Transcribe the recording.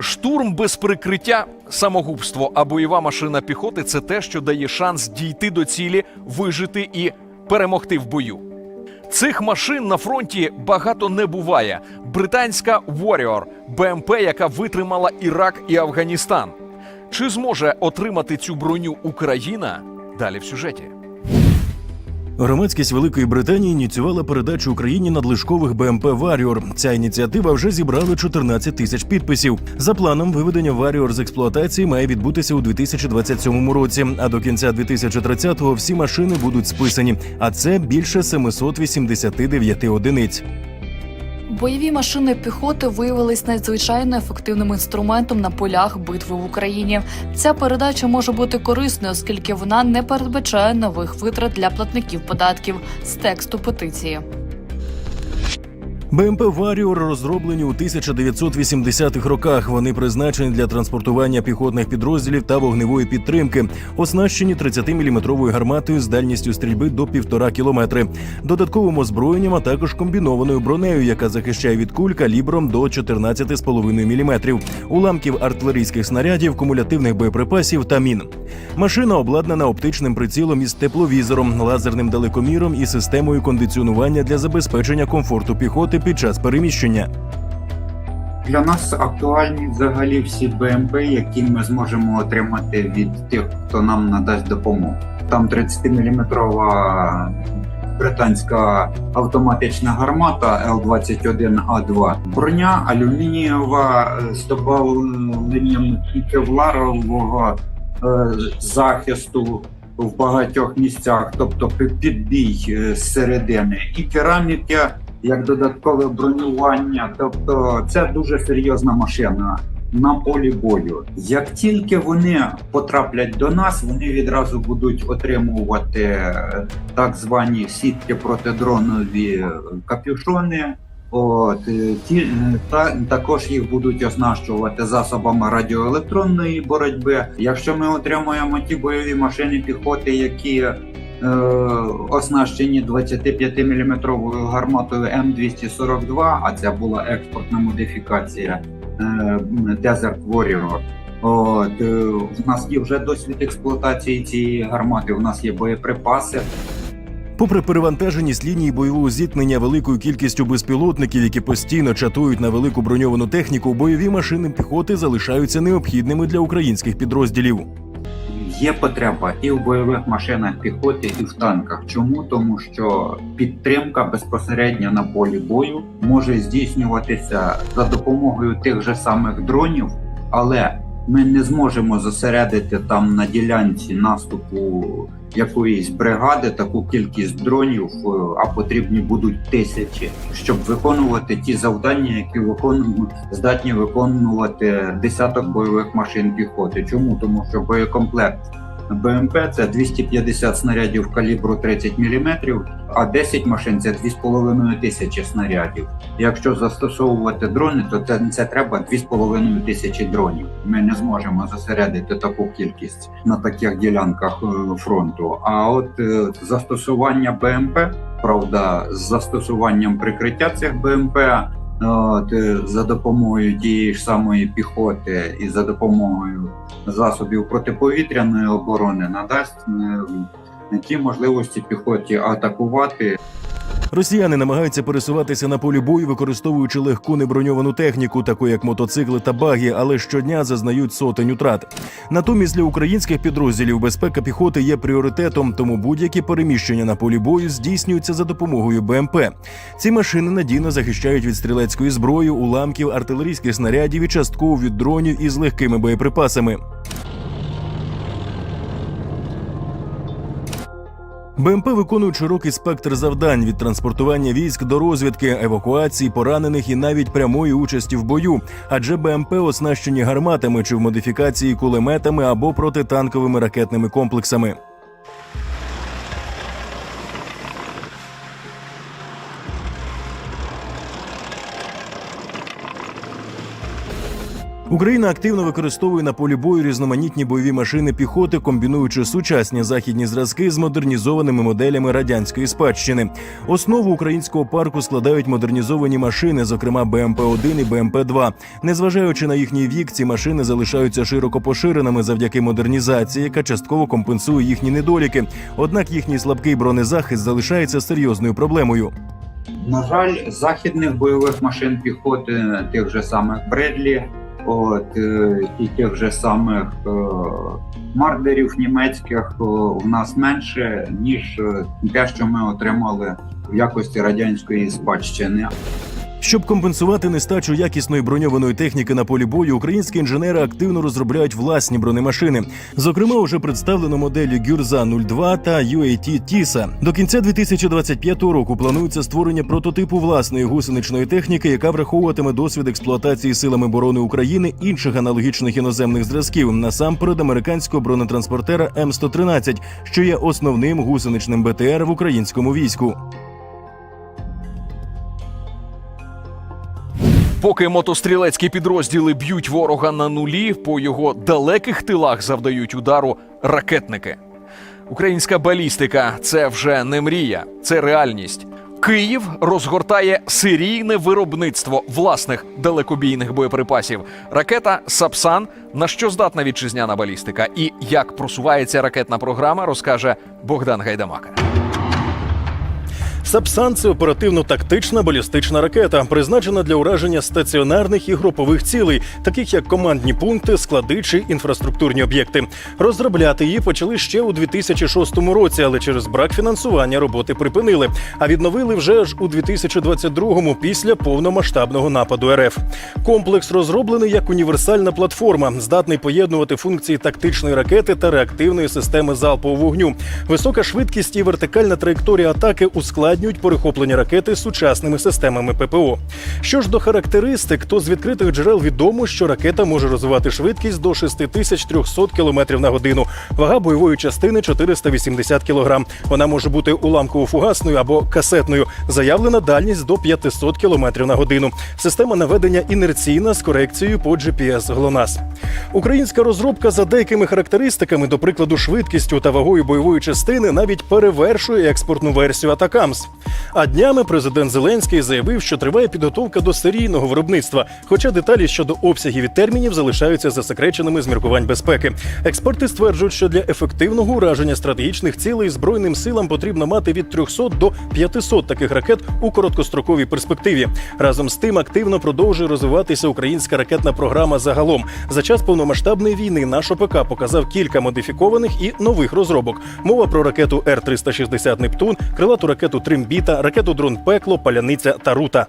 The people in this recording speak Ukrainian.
Штурм без прикриття, самогубство, а бойова машина піхоти це те, що дає шанс дійти до цілі, вижити і перемогти в бою. Цих машин на фронті багато не буває. Британська Warrior – БМП, яка витримала Ірак і Афганістан. Чи зможе отримати цю броню Україна? Далі в сюжеті. Громадськість Великої Британії ініціювала передачу Україні надлишкових БМП Варіор. Ця ініціатива вже зібрала 14 тисяч підписів. За планом, виведення Варіор з експлуатації має відбутися у 2027 році. А до кінця 2030-го всі машини будуть списані. А це більше 789 одиниць. Бойові машини піхоти виявились надзвичайно ефективним інструментом на полях битви в Україні. Ця передача може бути корисною, оскільки вона не передбачає нових витрат для платників податків з тексту петиції. БМП Варіор розроблені у 1980-х роках. Вони призначені для транспортування піхотних підрозділів та вогневої підтримки, оснащені 30-мм гарматою з дальністю стрільби до півтора кілометри, додатковим озброєнням, а також комбінованою бронею, яка захищає від куль калібром до 14,5 мм, уламків артилерійських снарядів, кумулятивних боєприпасів та мін. Машина обладнана оптичним прицілом із тепловізором, лазерним далекоміром і системою кондиціонування для забезпечення комфорту піхоти під час переміщення. Для нас актуальні взагалі всі БМП, які ми зможемо отримати від тих, хто нам надасть допомогу. Там 30-мм британська автоматична гармата Л-21А2, броня алюмінієва з добавленням кевларового е, захисту в багатьох місцях, тобто підбій е, зсередини, і кераміка як додаткове бронювання. Тобто, це дуже серйозна машина на полі бою. Як тільки вони потраплять до нас, вони відразу будуть отримувати е, так звані сітки протидронові капюшони. От е, ті е, та також їх будуть оснащувати засобами радіоелектронної боротьби. Якщо ми отримуємо ті бойові машини піхоти, які оснащені 25-мм гарматою М242, а це була експортна модифікація е, Desert Warrior. От, е, в нас є вже досвід експлуатації цієї гармати. У нас є боєприпаси. Попри перевантаженість лінії бойового зіткнення великою кількістю безпілотників, які постійно чатують на велику броньовану техніку, бойові машини піхоти залишаються необхідними для українських підрозділів. Є потреба і в бойових машинах піхоти, і в танках. Чому? Тому що підтримка безпосередньо на полі бою може здійснюватися за допомогою тих же самих дронів, але ми не зможемо зосередити там на ділянці наступу якоїсь бригади таку кількість дронів, е, а потрібні будуть тисячі, щоб виконувати ті завдання, які виконують здатні виконувати десяток бойових машин піхоти. Чому? Тому що боєкомплект БМП це 250 снарядів калібру 30 мм, а 10 машин це 2,5 тисячі снарядів. Якщо застосовувати дрони, то це, це треба 2,5 тисячі дронів. Ми не зможемо зосередити таку кількість на таких ділянках е, фронту. А от е, застосування БМП, правда, з застосуванням прикриття цих БМП. От, е, за допомогою тієї ж самої піхоти і за допомогою засобів протиповітряної оборони надасть е, ті можливості піхоті атакувати Росіяни намагаються пересуватися на полі бою, використовуючи легку неброньовану техніку, таку як мотоцикли та баги, але щодня зазнають сотень утрат. Натомість для українських підрозділів безпека піхоти є пріоритетом, тому будь-які переміщення на полі бою здійснюються за допомогою БМП. Ці машини надійно захищають від стрілецької зброї, уламків, артилерійських снарядів і частково від дронів із легкими боєприпасами. БМП виконують широкий спектр завдань від транспортування військ до розвідки, евакуації, поранених і навіть прямої участі в бою. Адже БМП оснащені гарматами чи в модифікації кулеметами або протитанковими ракетними комплексами. Україна активно використовує на полі бою різноманітні бойові машини піхоти, комбінуючи сучасні західні зразки з модернізованими моделями радянської спадщини. Основу українського парку складають модернізовані машини, зокрема БМП-1 і БМП-2. Незважаючи на їхній вік, ці машини залишаються широко поширеними завдяки модернізації, яка частково компенсує їхні недоліки. Однак їхній слабкий бронезахист залишається серйозною проблемою. На жаль, західних бойових машин піхоти, тих же самих Бредлі, от, е, і тих же самих е, мардерів німецьких у нас менше, ніж е, те, що ми отримали в якості радянської спадщини. Щоб компенсувати нестачу якісної броньованої техніки на полі бою, українські інженери активно розробляють власні бронемашини. Зокрема, уже представлено моделі Гюрза 02 та UAT Тіса. До кінця 2025 року планується створення прототипу власної гусеничної техніки, яка враховуватиме досвід експлуатації силами оборони України інших аналогічних іноземних зразків, насамперед американського бронетранспортера М113, що є основним гусеничним БТР в українському війську. Поки мотострілецькі підрозділи б'ють ворога на нулі, по його далеких тилах завдають удару ракетники. Українська балістика це вже не мрія, це реальність. Київ розгортає серійне виробництво власних далекобійних боєприпасів. Ракета Сапсан на що здатна вітчизняна балістика, і як просувається ракетна програма, розкаже Богдан Гайдамака. Сапсан це оперативно-тактична балістична ракета, призначена для ураження стаціонарних і групових цілей, таких як командні пункти, склади чи інфраструктурні об'єкти. Розробляти її почали ще у 2006 році, але через брак фінансування роботи припинили. А відновили вже ж у 2022-му після повномасштабного нападу РФ. Комплекс розроблений як універсальна платформа, здатний поєднувати функції тактичної ракети та реактивної системи залпового вогню. Висока швидкість і вертикальна траєкторія атаки ускладнюють перехоплення ракети сучасними системами ППО. Що ж до характеристик, то з відкритих джерел відомо, що ракета може розвивати швидкість до 6300 км на годину. Вага бойової частини 480 кг. Вона може бути уламково-фугасною або касетною. Заявлена дальність до 500 км на годину. Система наведення інерційна з корекцією по GPS GLONASS. Українська розробка за деякими характеристиками, до прикладу, швидкістю та вагою бойової частини, навіть перевершує експортну версію Атакамс. А днями президент Зеленський заявив, що триває підготовка до серійного виробництва, хоча деталі щодо обсягів і термінів залишаються засекреченими з міркувань безпеки. Експерти стверджують, що для ефективного ураження стратегічних цілей збройним силам потрібно мати від 300 до 500 таких ракет у короткостроковій перспективі. Разом з тим активно продовжує розвиватися українська ракетна програма загалом. За час повномасштабної війни наш ОПК показав кілька модифікованих і нових розробок. Мова про ракету Р-360 Нептун, крилату ракету Тримбіта, ракету дрон Пекло, Паляниця та Рута.